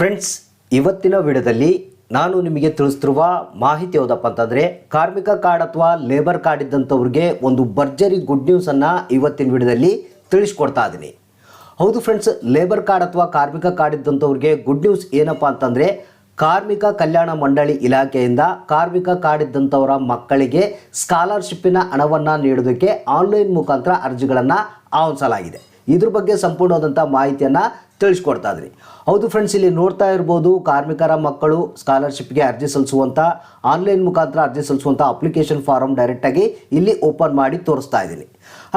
Friends ಇವತ್ತಿನ ವಿಡಿಯೋದಲ್ಲಿ ನಾನು ನಿಮಗೆ ತಿಳಿಸ್ತಿರುವ ಮಾಹಿತಿ ಯಾವುದಪ್ಪ ಅಂತಂದರೆ, ಕಾರ್ಮಿಕ ಕಾರ್ಡ್ ಅಥವಾ ಲೇಬರ್ ಕಾರ್ಡ್ ಇದ್ದಂಥವ್ರಿಗೆ ಒಂದು ಭರ್ಜರಿ ಗುಡ್ ನ್ಯೂಸನ್ನು ಇವತ್ತಿನ ವಿಡಿಯೋದಲ್ಲಿ ತಿಳಿಸ್ಕೊಡ್ತಾ ಇದ್ದೀನಿ. ಹೌದು ಫ್ರೆಂಡ್ಸ್ ಲೇಬರ್ ಕಾರ್ಡ್ ಅಥವಾ ಕಾರ್ಮಿಕ ಕಾರ್ಡ್ ಇದ್ದಂಥವ್ರಿಗೆ ಗುಡ್ ನ್ಯೂಸ್ ಏನಪ್ಪ ಅಂತಂದರೆ, ಕಾರ್ಮಿಕ ಕಲ್ಯಾಣ ಮಂಡಳಿ ಇಲಾಖೆಯಿಂದ ಕಾರ್ಮಿಕ ಕಾರ್ಡ್ ಇದ್ದಂಥವರ ಮಕ್ಕಳಿಗೆ ಸ್ಕಾಲರ್ಶಿಪ್ಪಿನ ಹಣವನ್ನು ನೀಡೋದಕ್ಕೆ ಆನ್ಲೈನ್ ಮುಖಾಂತರ ಅರ್ಜಿಗಳನ್ನು ಆಹ್ವಾನಿಸಲಾಗಿದೆ. ಇದ್ರ ಬಗ್ಗೆ ಸಂಪೂರ್ಣವಾದಂಥ ಮಾಹಿತಿಯನ್ನು ತಿಳಿಸ್ಕೊಡ್ತಾ ಇದ್ರಿ. ಹೌದು ಫ್ರೆಂಡ್ಸ್ ಇಲ್ಲಿ ನೋಡ್ತಾ ಇರ್ಬೋದು ಕಾರ್ಮಿಕರ ಮಕ್ಕಳು ಸ್ಕಾಲರ್ಶಿಪ್ಗೆ ಅರ್ಜಿ ಸಲ್ಲಿಸುವಂಥ ಆನ್ಲೈನ್ ಮುಖಾಂತರ ಅರ್ಜಿ ಸಲ್ಲಿಸುವಂಥ ಅಪ್ಲಿಕೇಶನ್ ಫಾರಮ್ ಡೈರೆಕ್ಟಾಗಿ ಇಲ್ಲಿ ಓಪನ್ ಮಾಡಿ ತೋರಿಸ್ತಾ ಇದ್ದೀನಿ.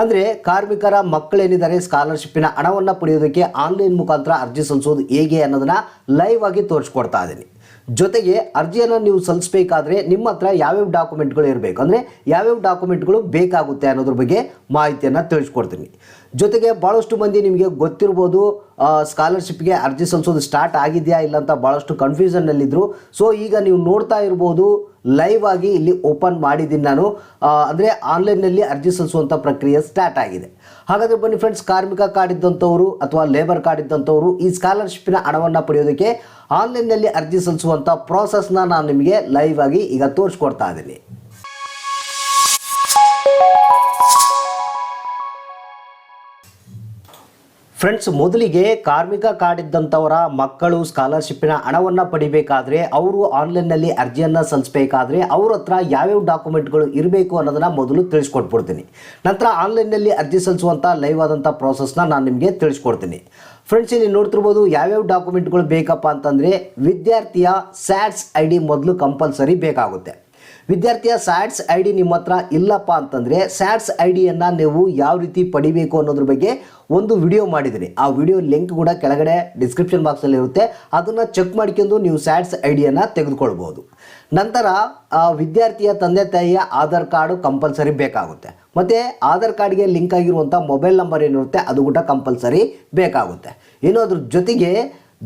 ಅಂದರೆ ಕಾರ್ಮಿಕರ ಮಕ್ಕಳೇನಿದ್ದಾರೆ ಸ್ಕಾಲರ್ಶಿಪ್ಪಿನ ಹಣವನ್ನು ಪಡೆಯೋದಕ್ಕೆ ಆನ್ಲೈನ್ ಮುಖಾಂತರ ಅರ್ಜಿ ಸಲ್ಲಿಸೋದು ಹೇಗೆ ಅನ್ನೋದನ್ನು ಲೈವ್ ಆಗಿ ತೋರಿಸ್ಕೊಡ್ತಾ ಇದ್ದೀನಿ. ಜೊತೆಗೆ ಅರ್ಜಿಯನ್ನು ನೀವು ಸಲ್ಲಿಸಬೇಕಾದ್ರೆ ನಿಮ್ಮ ಹತ್ರ ಯಾವ್ಯಾವ ಡಾಕ್ಯುಮೆಂಟ್ಗಳು ಇರಬೇಕು, ಅಂದರೆ ಯಾವ್ಯಾವ ಡಾಕ್ಯುಮೆಂಟ್ಗಳು ಬೇಕಾಗುತ್ತೆ ಅನ್ನೋದ್ರ ಬಗ್ಗೆ ಮಾಹಿತಿಯನ್ನು ತಿಳಿಸ್ಕೊಡ್ತೀನಿ. ಜೊತೆಗೆ ಭಾಳಷ್ಟು ಮಂದಿ ನಿಮಗೆ ಗೊತ್ತಿರ್ಬೋದು ಸ್ಕಾಲರ್ಶಿಪ್ಗೆ ಅರ್ಜಿ ಸಲ್ಲಿಸೋದು ಸ್ಟಾರ್ಟ್ ಆಗಿದೆಯಾ ಇಲ್ಲ ಅಂತ ಭಾಳಷ್ಟು ಕನ್ಫ್ಯೂಷನ್ನಲ್ಲಿದ್ದರು ಸೊ ಈಗ ನೀವು ನೋಡ್ತಾ ಇರ್ಬೋದು ಲೈವ್ ಆಗಿ ಇಲ್ಲಿ ಓಪನ್ ಮಾಡಿದ್ದೀನಿ ನಾನು. ಅಂದರೆ ಆನ್ಲೈನ್ನಲ್ಲಿ ಅರ್ಜಿ ಸಲ್ಲಿಸುವಂಥ ಪ್ರಕ್ರಿಯೆ ಸ್ಟಾರ್ಟ್ ಆಗಿದೆ. ಹಾಗಾದರೆ ಬನ್ನಿ ಫ್ರೆಂಡ್ಸ್ ಕಾರ್ಮಿಕ ಕಾರ್ಡ್ ಇದ್ದಂಥವರು ಅಥವಾ ಲೇಬರ್ ಕಾರ್ಡ್ ಇದ್ದಂಥವರು ಈ ಸ್ಕಾಲರ್ಶಿಪ್ನ ಹಣವನ್ನು ಪಡೆಯೋದಕ್ಕೆ ಆನ್ಲೈನ್ನಲ್ಲಿ ಅರ್ಜಿ ಸಲ್ಲಿಸುವಂಥ ಪ್ರೋಸೆಸ್ನ ನಾನು ನಿಮಗೆ ಲೈವ್ ಆಗಿ ಈಗ ತೋರಿಸ್ಕೊಡ್ತಾ ಇದ್ದೀನಿ. ಫ್ರೆಂಡ್ಸ್ ಮೊದಲಿಗೆ ಕಾರ್ಮಿಕ ಕಾರ್ಡ್ ಇದ್ದಂಥವರ ಮಕ್ಕಳು ಸ್ಕಾಲರ್ಶಿಪ್ಪಿನ ಹಣವನ್ನು ಪಡಿಬೇಕಾದ್ರೆ ಅವರು ಆನ್ಲೈನ್ನಲ್ಲಿ ಅರ್ಜಿಯನ್ನು ಸಲ್ಲಿಸಬೇಕಾದ್ರೆ ಅವ್ರ ಹತ್ರ ಯಾವ್ಯಾವ ಡಾಕ್ಯುಮೆಂಟ್ಗಳು ಇರಬೇಕು ಅನ್ನೋದನ್ನು ಮೊದಲು ತಿಳಿಸ್ಕೊಟ್ಬಿಡ್ತೀನಿ. ನಂತರ ಆನ್ಲೈನ್ನಲ್ಲಿ ಅರ್ಜಿ ಸಲ್ಲಿಸುವಂಥ ಲೈವ್ ಆದಂಥ ಪ್ರಾಸೆಸ್ನ ನಾನು ನಿಮಗೆ ತಿಳಿಸ್ಕೊಡ್ತೀನಿ. ಫ್ರೆಂಡ್ಸ್ ಇಲ್ಲಿ ನೋಡ್ತಿರ್ಬೋದು ಯಾವ್ಯಾವ ಡಾಕ್ಯುಮೆಂಟ್ಗಳು ಬೇಕಪ್ಪ ಅಂತಂದರೆ ವಿದ್ಯಾರ್ಥಿಯ ಸ್ಯಾಟ್ಸ್ ಐ ಡಿ ಮೊದಲು ಕಂಪಲ್ಸರಿ ಬೇಕಾಗುತ್ತೆ. ವಿದ್ಯಾರ್ಥಿಯ ಸ್ಯಾಟ್ಸ್ ಐ ಡಿ ನಿಮ್ಮ ಹತ್ರ ಇಲ್ಲಪ್ಪ ಅಂತಂದರೆ ಸ್ಯಾಟ್ಸ್ ಐ ಡಿಯನ್ನು ನೀವು ಯಾವ ರೀತಿ ಪಡಿಬೇಕು ಅನ್ನೋದ್ರ ಬಗ್ಗೆ ಒಂದು ವಿಡಿಯೋ ಮಾಡಿದ್ದೀನಿ. ಆ ವಿಡಿಯೋ ಲಿಂಕ್ ಕೂಡ ಕೆಳಗಡೆ ಡಿಸ್ಕ್ರಿಪ್ಷನ್ ಬಾಕ್ಸಲ್ಲಿ ಇರುತ್ತೆ. ಅದನ್ನು ಚೆಕ್ ಮಾಡ್ಕೊಂಡು ನೀವು ಸ್ಯಾಟ್ಸ್ ಐ ಡಿಯನ್ನು ತೆಗೆದುಕೊಳ್ಬೋದು. ನಂತರ ವಿದ್ಯಾರ್ಥಿಯ ತಂದೆ ತಾಯಿಯ ಆಧಾರ್ ಕಾರ್ಡು ಕಂಪಲ್ಸರಿ ಬೇಕಾಗುತ್ತೆ. ಮತ್ತು ಆಧಾರ್ ಕಾರ್ಡ್ಗೆ ಲಿಂಕ್ ಆಗಿರುವಂಥ ಮೊಬೈಲ್ ನಂಬರ್ ಏನಿರುತ್ತೆ, ಅದು ಕೂಡ ಕಂಪಲ್ಸರಿ ಬೇಕಾಗುತ್ತೆ. ಇನ್ನು ಅದ್ರ ಜೊತೆಗೆ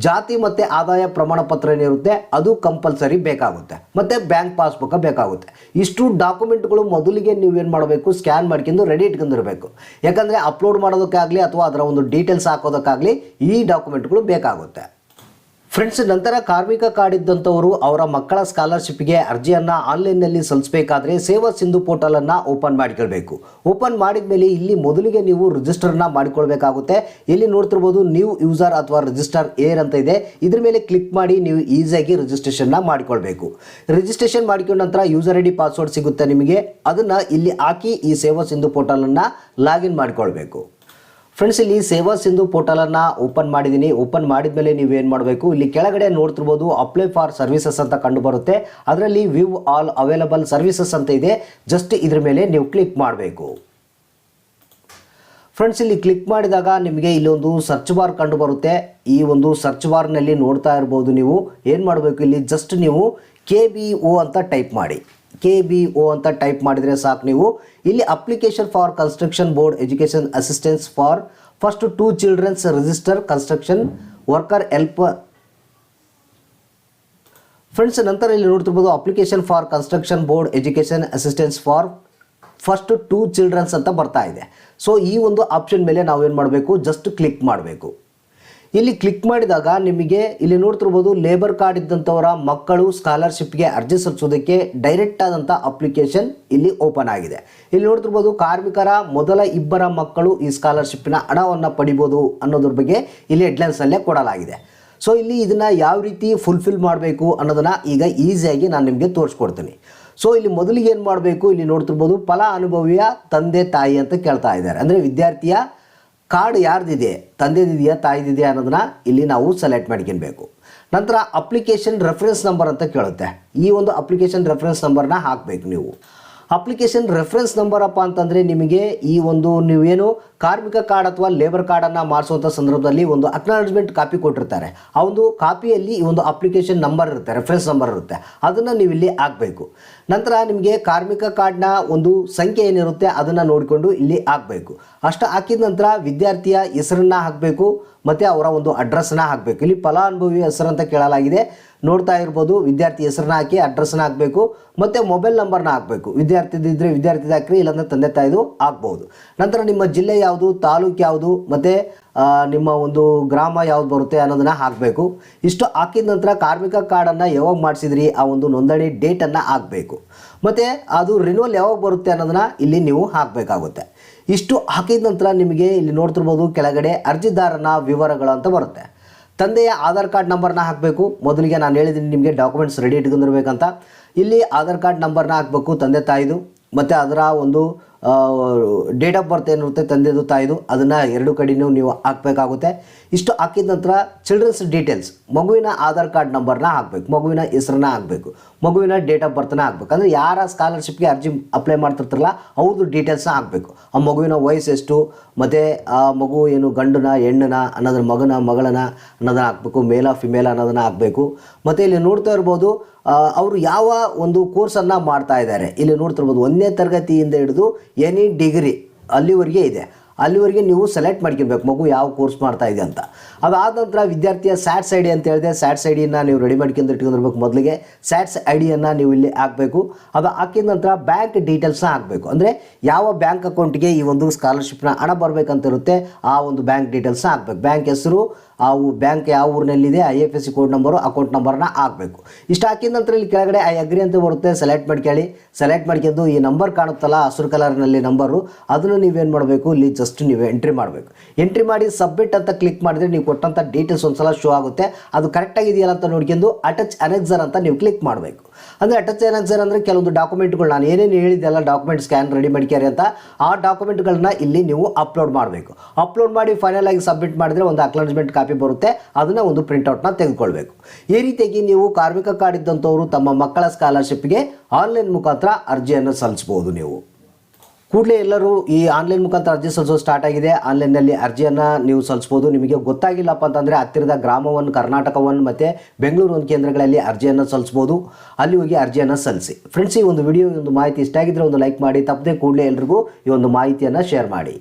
ಜಾತಿ ಮತ್ತು ಆದಾಯ ಪ್ರಮಾಣ ಪತ್ರ ಏನಿರುತ್ತೆ, ಅದು ಕಂಪಲ್ಸರಿ ಬೇಕಾಗುತ್ತೆ. ಮತ್ತು ಬ್ಯಾಂಕ್ ಪಾಸ್ಬುಕ್ ಬೇಕಾಗುತ್ತೆ. ಇಷ್ಟು ಡಾಕ್ಯುಮೆಂಟ್ಗಳು ಮೊದಲಿಗೆ ನೀವು ಏನು ಮಾಡಬೇಕು ಸ್ಕ್ಯಾನ್ ಮಾಡ್ಕೊಂಡು ರೆಡಿ ಇಟ್ಕೊಂಡಿರಬೇಕು. ಯಾಕಂದರೆ ಅಪ್ಲೋಡ್ ಮಾಡೋದಕ್ಕಾಗಲಿ ಅಥವಾ ಅದರ ಒಂದು ಡೀಟೇಲ್ಸ್ ಹಾಕೋದಕ್ಕಾಗಲಿ ಈ ಡಾಕ್ಯುಮೆಂಟ್ಗಳು ಬೇಕಾಗುತ್ತೆ. ಫ್ರೆಂಡ್ಸ್ ನಂತರ ಕಾರ್ಮಿಕ ಕಾರ್ಡ್ ಇದ್ದಂಥವರು ಅವರ ಮಕ್ಕಳ ಸ್ಕಾಲರ್ಶಿಪ್ಗೆ ಅರ್ಜಿಯನ್ನು ಆನ್ಲೈನ್ನಲ್ಲಿ ಸಲ್ಲಿಸಬೇಕಾದ್ರೆ ಸೇವಾ ಸಿಂಧು ಪೋರ್ಟಲನ್ನು ಓಪನ್ ಮಾಡಿಕೊಳ್ಬೇಕು. ಓಪನ್ ಮಾಡಿದ ಮೇಲೆ ಇಲ್ಲಿ ಮೊದಲಿಗೆ ನೀವು ರಿಜಿಸ್ಟರ್ನ ಮಾಡಿಕೊಳ್ಬೇಕಾಗುತ್ತೆ. ಇಲ್ಲಿ ನೋಡ್ತಿರ್ಬೋದು ನ್ಯೂ ಯೂಸರ್ ಅಥವಾ ರಿಜಿಸ್ಟರ್ ಏರ್ ಅಂತ ಇದೆ. ಇದ್ರ ಮೇಲೆ ಕ್ಲಿಕ್ ಮಾಡಿ ನೀವು ಈಸಿಯಾಗಿ ರಿಜಿಸ್ಟ್ರೇಷನ್ನ ಮಾಡಿಕೊಳ್ಬೇಕು. ರಿಜಿಸ್ಟ್ರೇಷನ್ ಮಾಡಿಕೊಂಡ ನಂತರ ಯೂಸರ್ ಐ ಡಿ ಪಾಸ್ವರ್ಡ್ ಸಿಗುತ್ತೆ ನಿಮಗೆ. ಅದನ್ನು ಇಲ್ಲಿ ಹಾಕಿ ಈ ಸೇವಾ ಸಿಂಧು ಪೋರ್ಟಲನ್ನು ಲಾಗಿನ್ ಮಾಡಿಕೊಳ್ಬೇಕು. ಫ್ರೆಂಡ್ಸ್ ಇಲ್ಲಿ ಸೇವಾ ಸಿಂಧು ಪೋರ್ಟಲನ್ನು ಓಪನ್ ಮಾಡಿದ್ದೀನಿ ಓಪನ್ ಮಾಡಿದ ಮೇಲೆ ಏನು ಮಾಡಬೇಕು? ಇಲ್ಲಿ ಕೆಳಗಡೆ ನೋಡ್ತಿರ್ಬೋದು ಅಪ್ಲೈ ಫಾರ್ ಸರ್ವಿಸಸ್ ಅಂತ ಕಂಡು ಬರುತ್ತೆ ಅದರಲ್ಲಿ ವ್ಯೂ ಆಲ್ ಅವೈಲಬಲ್ ಸರ್ವಿಸಸ್ ಅಂತ ಇದೆ. ಜಸ್ಟ್ ಇದ್ರ ಮೇಲೆ ನೀವು ಕ್ಲಿಕ್ ಮಾಡಬೇಕು. ಫ್ರೆಂಡ್ಸ್ ಇಲ್ಲಿ ಕ್ಲಿಕ್ ಮಾಡಿದಾಗ ನಿಮಗೆ ಇಲ್ಲೊಂದು ಸರ್ಚ್ ಬಾರ್ ಕಂಡು ಬರುತ್ತೆ ಈ ಒಂದು ಸರ್ಚ್ ಬಾರ್ನಲ್ಲಿ ನೋಡ್ತಾ ಇರ್ಬೋದು ನೀವು. ಏನು ಮಾಡಬೇಕು? ಇಲ್ಲಿ ಜಸ್ಟ್ ನೀವು ಕೆ ಬಿ ಒ ಅಂತ ಟೈಪ್ ಮಾಡಿ. ಕೆ ಬಿ ಒ ಅಂತ ಟೈಪ್ ಮಾಡಿದರೆ ಸಾಕು ನೀವು. ಇಲ್ಲಿ application for construction board education assistance for first two childrens register construction worker help friends ನಂತರ ಇಲ್ಲಿ ನೋಡ್ತಿರ್ಬೋದು application for construction board education assistance for first two childrens ಅಂತ ಬರ್ತಾ ಇದೆ. ಸೊ ಈ ಒಂದು ಆಪ್ಷನ್ ಮೇಲೆ ನಾವೇನು ಮಾಡಬೇಕು? ಜಸ್ಟ್ ಕ್ಲಿಕ್ ಮಾಡಬೇಕು. ಇಲ್ಲಿ ಕ್ಲಿಕ್ ಮಾಡಿದಾಗ ನಿಮಗೆ ಇಲ್ಲಿ ನೋಡ್ತಿರ್ಬೋದು ಲೇಬರ್ ಕಾರ್ಡ್ ಇದ್ದಂಥವರ ಮಕ್ಕಳು ಸ್ಕಾಲರ್ಶಿಪ್ಗೆ ಅರ್ಜಿ ಸಲ್ಲಿಸೋದಕ್ಕೆ ಡೈರೆಕ್ಟ್ ಆದಂಥ ಅಪ್ಲಿಕೇಶನ್ ಇಲ್ಲಿ ಓಪನ್ ಆಗಿದೆ. ಇಲ್ಲಿ ನೋಡ್ತಿರ್ಬೋದು ಕಾರ್ಮಿಕರ ಮೊದಲ ಇಬ್ಬರ ಮಕ್ಕಳು ಈ ಸ್ಕಾಲರ್ಶಿಪ್ನ ಹಣವನ್ನು ಪಡಿಬೋದು ಅನ್ನೋದ್ರ ಬಗ್ಗೆ ಇಲ್ಲಿ ಹೆಡ್ಲೈನ್ಸಲ್ಲೇ ಕೊಡಲಾಗಿದೆ. ಸೊ ಇಲ್ಲಿ ಇದನ್ನು ಯಾವ ರೀತಿ ಫುಲ್ಫಿಲ್ ಮಾಡಬೇಕು ಅನ್ನೋದನ್ನು ಈಗ ಈಸಿಯಾಗಿ ನಾನು ನಿಮಗೆ ತೋರಿಸ್ಕೊಡ್ತೀನಿ. ಸೊ ಇಲ್ಲಿ ಮೊದಲಿಗೆ ಏನು ಮಾಡಬೇಕು? ಇಲ್ಲಿ ನೋಡ್ತಿರ್ಬೋದು ಫಲ ಅನುಭವಿಯ ತಂದೆ ತಾಯಿ ಅಂತ ಕೇಳ್ತಾ ಇದ್ದಾರೆ. ಅಂದರೆ ವಿದ್ಯಾರ್ಥಿಯ ಕಾರ್ಡ್ ಯಾರ್ದಿದೆ? ತಂದೆದಿದೆಯಾ, ತಾಯಿದಿದೆಯಾ ಅನ್ನೋದನ್ನ ಇಲ್ಲಿ ನಾವು ಸೆಲೆಕ್ಟ್ ಮಾಡ್ಕೊಬೇಕು ನಂತರ ಅಪ್ಲಿಕೇಶನ್ ರೆಫರೆನ್ಸ್ ನಂಬರ್ ಅಂತ ಕೇಳುತ್ತೆ. ಈ ಒಂದು ಅಪ್ಲಿಕೇಶನ್ ರೆಫರೆನ್ಸ್ ನಂಬರ್ನ ಹಾಕಬೇಕು ನೀವು. ಅಪ್ಲಿಕೇಶನ್ ರೆಫರೆನ್ಸ್ ನಂಬರ್ ಅಪ್ಪ ಅಂತಂದರೆ ನಿಮಗೆ ಈ ಒಂದು ನೀವೇನು ಕಾರ್ಮಿಕ ಕಾರ್ಡ್ ಅಥವಾ ಲೇಬರ್ ಕಾರ್ಡನ್ನು ಮಾಡಿಸುವಂಥ ಸಂದರ್ಭದಲ್ಲಿ ಒಂದು ಅಕ್ನಾಲಜ್ಮೆಂಟ್ ಕಾಪಿ ಕೊಟ್ಟಿರ್ತಾರೆ. ಆ ಒಂದು ಕಾಪಿಯಲ್ಲಿ ಈ ಒಂದು ಅಪ್ಲಿಕೇಶನ್ ನಂಬರ್ ಇರುತ್ತೆ, ರೆಫರೆನ್ಸ್ ನಂಬರ್ ಇರುತ್ತೆ. ಅದನ್ನು ನೀವು ಇಲ್ಲಿ ಹಾಕಬೇಕು. ನಂತರ ನಿಮಗೆ ಕಾರ್ಮಿಕ ಕಾರ್ಡ್ನ ಒಂದು ಸಂಖ್ಯೆ ಏನಿರುತ್ತೆ ಅದನ್ನು ನೋಡಿಕೊಂಡು ಇಲ್ಲಿ ಹಾಕಬೇಕು. ಅಷ್ಟು ಹಾಕಿದ ನಂತರ ವಿದ್ಯಾರ್ಥಿಯ ಹೆಸರನ್ನು ಹಾಕಬೇಕು, ಮತ್ತು ಅವರ ಒಂದು ಅಡ್ರೆಸ್ನ ಹಾಕಬೇಕು. ಇಲ್ಲಿ ಫಲಾನುಭವಿ ಹೆಸರು ಅಂತ ಕೇಳಲಾಗಿದೆ. ನೋಡ್ತಾ ಇರ್ಬೋದು. ವಿದ್ಯಾರ್ಥಿ ಹೆಸರನ್ನ ಹಾಕಿ ಅಡ್ರೆಸ್ನ ಹಾಕಬೇಕು. ಮತ್ತು ಮೊಬೈಲ್ ನಂಬರ್ನ ಹಾಕಬೇಕು. ವಿದ್ಯಾರ್ಥಿದಿದ್ದರೆ ವಿದ್ಯಾರ್ಥಿದ ಹಾಕ್ರಿ ಇಲ್ಲಾಂದ್ರೆ ತಂದೆ ತಾಯಿದು ಹಾಕ್ಬೋದು. ನಂತರ ನಿಮ್ಮ ಜಿಲ್ಲೆ ಯಾವುದು, ತಾಲೂಕು ಯಾವುದು, ಮತ್ತು ನಿಮ್ಮ ಒಂದು ಗ್ರಾಮ ಯಾವ್ದು ಬರುತ್ತೆ ಅನ್ನೋದನ್ನು ಹಾಕಬೇಕು. ಇಷ್ಟು ಹಾಕಿದ ನಂತರ ಕಾರ್ಮಿಕ ಕಾರ್ಡನ್ನು ಯಾವಾಗ ಮಾಡಿಸಿದ್ರಿ, ಆ ಒಂದು ನೋಂದಣಿ ಡೇಟನ್ನು ಹಾಕಬೇಕು. ಮತ್ತು ಅದು ರಿನ್ಯೂವಲ್ ಯಾವಾಗ ಬರುತ್ತೆ ಅನ್ನೋದನ್ನು ಇಲ್ಲಿ ನೀವು ಹಾಕಬೇಕಾಗುತ್ತೆ. ಇಷ್ಟು ಹಾಕಿದ ನಂತರ ನಿಮಗೆ ಇಲ್ಲಿ ನೋಡ್ತಿರ್ಬೋದು, ಕೆಳಗಡೆ ಅರ್ಜಿದಾರನ ವಿವರಗಳು ಅಂತ ಬರುತ್ತೆ. ತಂದೆಯ ಆಧಾರ್ ಕಾರ್ಡ್ ನಂಬರ್ನ ಹಾಕಬೇಕು. ಮೊದಲಿಗೆ ನಾನು ಹೇಳಿದ್ದೀನಿ ನಿಮಗೆ ಡಾಕ್ಯುಮೆಂಟ್ಸ್ ರೆಡಿ ಇಟ್ಕೊಂಡಿರ್ಬೇಕಂತ. ಇಲ್ಲಿ ಆಧಾರ್ ಕಾರ್ಡ್ ನಂಬರ್ನ ಹಾಕಬೇಕು ತಂದೆ ತಾಯಿದು. ಮತ್ತು ಅದರ ಒಂದು ಡೇಟ್ ಆಫ್ ಬರ್ತ್ ಏನಿರುತ್ತೆ, ತಂದೆದು, ತಾಯಿದು, ಅದನ್ನು ಎರಡು ಕಡೆಯೂ ನೀವು ಹಾಕಬೇಕಾಗುತ್ತೆ. ಇಷ್ಟು ಹಾಕಿದ ನಂತರ ಚಿಲ್ಡ್ರನ್ಸ್ ಡೀಟೇಲ್ಸ್ ಮಗುವಿನ ಆಧಾರ್ ಕಾರ್ಡ್ ನಂಬರ್ನ ಹಾಕಬೇಕು, ಮಗುವಿನ ಹೆಸರನ್ನ ಹಾಕಬೇಕು, ಮಗುವಿನ ಡೇಟ್ ಆಫ್ ಬರ್ತ್ನ ಹಾಕಬೇಕು. ಅಂದರೆ ಯಾರ ಸ್ಕಾಲರ್ಶಿಪ್ಗೆ ಅರ್ಜಿ ಅಪ್ಲೈ ಮಾಡ್ತಿರ್ತಾರಲ್ಲ ಅವ್ರದ್ದು ಡೀಟೇಲ್ಸ್ನ ಹಾಕಬೇಕು. ಆ ಮಗುವಿನ ವಯಸ್ಸು ಎಷ್ಟು, ಮತ್ತು ಆ ಮಗು ಏನು ಗಂಡನ, ಹೆಣ್ಣನ, ಅನ್ನೋದ್ರ ಮಗನ ಮಗಳನ್ನ ಅನ್ನೋದನ್ನ ಹಾಕಬೇಕು ಮೇಲ ಫಿಮೇಲ ಅನ್ನೋದನ್ನ ಹಾಕಬೇಕು. ಮತ್ತು ಇಲ್ಲಿ ನೋಡ್ತಾ ಇರ್ಬೋದು ಅವರು ಯಾವ ಒಂದು ಕೋರ್ಸನ್ನು ಮಾಡ್ತಾ ಇದ್ದಾರೆ. ಇಲ್ಲಿ ನೋಡ್ತಿರ್ಬೋದು ಒಂದನೇ ತರಗತಿಯಿಂದ ಹಿಡಿದು ಎನಿ ಡಿಗ್ರಿ ಅಲ್ಲಿವರೆಗೆ ಇದೆ. ಅಲ್ಲಿವರೆಗೆ ನೀವು ಸೆಲೆಕ್ಟ್ ಮಾಡ್ಕೊಬೇಕು ಮಗು ಯಾವ ಕೋರ್ಸ್ ಮಾಡ್ತಾ ಇದೆ ಅಂತ. ಅದಾದ ನಂತರ ವಿದ್ಯಾರ್ಥಿಯ ಸ್ಯಾಟ್ಸ್ ಐ ಡಿ ಅಂತ ಹೇಳಿದೆ. ಸ್ಯಾಟ್ಸ್ ಐ ಡಿಯನ್ನು ನೀವು ರೆಡಿ ಮಾಡ್ಕೊಂಡು ಇಟ್ಕೊಂಡಿರ್ಬೇಕು ಮೊದಲಿಗೆ. ಸ್ಯಾಟ್ಸ್ ಐ ಡಿಯನ್ನು ನೀವು ಇಲ್ಲಿ ಹಾಕಬೇಕು. ಅದು ಹಾಕಿದ ನಂತರ ಬ್ಯಾಂಕ್ ಡೀಟೇಲ್ಸ್ನ ಹಾಕಬೇಕು. ಅಂದರೆ ಯಾವ ಬ್ಯಾಂಕ್ ಅಕೌಂಟ್ಗೆ ಈ ಒಂದು ಸ್ಕಾಲರ್ಶಿಪ್ನ ಹಣ ಬರಬೇಕಂತಿರುತ್ತೆ, ಆ ಒಂದು ಬ್ಯಾಂಕ್ ಡೀಟೇಲ್ಸ್ನ ಹಾಕಬೇಕು. ಬ್ಯಾಂಕ್ ಹೆಸರು ಆ ಬ್ಯಾಂಕ್ ಯಾವ ಊರಿನಲ್ಲಿದೆ I F S C code number account ನಂಬರ್ನ ಹಾಕಬೇಕು. ಇಷ್ಟು ಹಾಕಿದ ನಂತರ ಇಲ್ಲಿ ಕೆಳಗಡೆ ಐ ಅಗ್ರಿ ಅಂತ ಬರುತ್ತೆ ಸೆಲೆಕ್ಟ್ ಮಾಡ್ಕೊಳ್ಳಿ ಸೆಲೆಕ್ಟ್ ಮಾಡ್ಕೊಂಡು ಈ ನಂಬರ್ ಕಾಣುತ್ತಲ್ಲ, ಹಸಿರು ಕಲರ್ನಲ್ಲಿ ನಂಬರು ಅದನ್ನು ನೀವೇನು ಮಾಡಬೇಕು? ಇಲ್ಲಿ ಜಸ್ಟ್ ನೀವು ಎಂಟ್ರಿ ಮಾಡಬೇಕು. ಎಂಟ್ರಿ ಮಾಡಿ ಸಬ್ಮಿಟ್ ಅಂತ ಕ್ಲಿಕ್ ಮಾಡಿದ್ರೆ ನೀವು ಕೊಟ್ಟಂಥ ಡೀಟೇಲ್ಸ್ ಒಂದ್ಸಲ ಶೋ ಆಗುತ್ತೆ. ಅದು ಕರೆಕ್ಟಾಗಿ ಇದೆಯಲ್ಲ ಅಂತ ನೋಡ್ಕೊಂಡು ಅಟಚ್ ಅನೆಕ್ಸರ್ ಅಂತ ನೀವು ಕ್ಲಿಕ್ ಮಾಡಬೇಕು. ಅಂದರೆ ಅಟಚ್ ಅನೆಕ್ಸರ್ ಅಂದರೆ ಕೆಲವೊಂದು ಡಾಕ್ಯುಮೆಂಟ್ಗಳು ನಾನು ಏನೇನು ಹೇಳಿದ್ದೆಲ್ಲ ಡಾಕ್ಯುಮೆಂಟ್ ಸ್ಕ್ಯಾನ್ ರೆಡಿ ಮಾಡ್ಕ್ಯಾರಿ ಅಂತ, ಆ ಡಾಕ್ಯುಮೆಂಟ್ಗಳನ್ನ ಇಲ್ಲಿ ನೀವು ಅಪ್ಲೋಡ್ ಮಾಡಬೇಕು. ಅಪ್ಲೋಡ್ ಮಾಡಿ ಫೈನಲ್ ಆಗಿ ಸಬ್ಮಿಟ್ ಮಾಡಿದ್ರೆ ಒಂದು ಅಕ್ನಾಲಜ್ಮೆಂಟ್ ಕಾಪಿ ಬರುತ್ತೆ, ಅದನ್ನು ಒಂದು ಪ್ರಿಂಟೌಟ್ನ ತೆಗೆದುಕೊಳ್ಬೇಕು. ಈ ರೀತಿಯಾಗಿ ನೀವು ಕಾರ್ಮಿಕ ಕಾರ್ಡ್ ಇದ್ದಂಥವರು ತಮ್ಮ ಮಕ್ಕಳ ಸ್ಕಾಲರ್ಶಿಪ್ಗೆ ಆನ್ಲೈನ್ ಮುಖಾಂತರ ಅರ್ಜಿಯನ್ನು ಸಲ್ಲಿಸ್ಬೋದು ನೀವು. ಕೂಡಲೇ ಎಲ್ಲರೂ ಈ ಆನ್ಲೈನ್ ಮುಖಾಂತರ ಅರ್ಜಿ ಸಲ್ಲಿಸೋದು ಸ್ಟಾರ್ಟ್ ಆಗಿದೆ. ಆನ್ಲೈನ್ನಲ್ಲಿ ಅರ್ಜಿಯನ್ನು ನೀವು ಸಲ್ಲಿಸ್ಬೋದು ನಿಮಗೆ ಗೊತ್ತಾಗಿಲ್ಲಪ್ಪ ಅಂತಂದರೆ ಹತ್ತಿರದ ಗ್ರಾಮವನ್ನು ಕರ್ನಾಟಕವನ್ನು ಮತ್ತು ಬೆಂಗಳೂರು ಒಂದು ಕೇಂದ್ರಗಳಲ್ಲಿ ಅರ್ಜಿಯನ್ನು ಸಲ್ಲಿಸ್ಬೋದು ಅಲ್ಲಿ ಹೋಗಿ ಅರ್ಜಿಯನ್ನು ಸಲ್ಲಿಸಿ. ಫ್ರೆಂಡ್ಸ್ ಈ ಒಂದು ವಿಡಿಯೋ ಒಂದು ಮಾಹಿತಿ ಇಷ್ಟ ಆಗಿದ್ದರೆ ಒಂದು ಲೈಕ್ ಮಾಡಿ. ತಪ್ಪದೆ ಕೂಡಲೇ ಎಲ್ರಿಗೂ ಈ ಒಂದು ಮಾಹಿತಿಯನ್ನು ಶೇರ್ ಮಾಡಿ.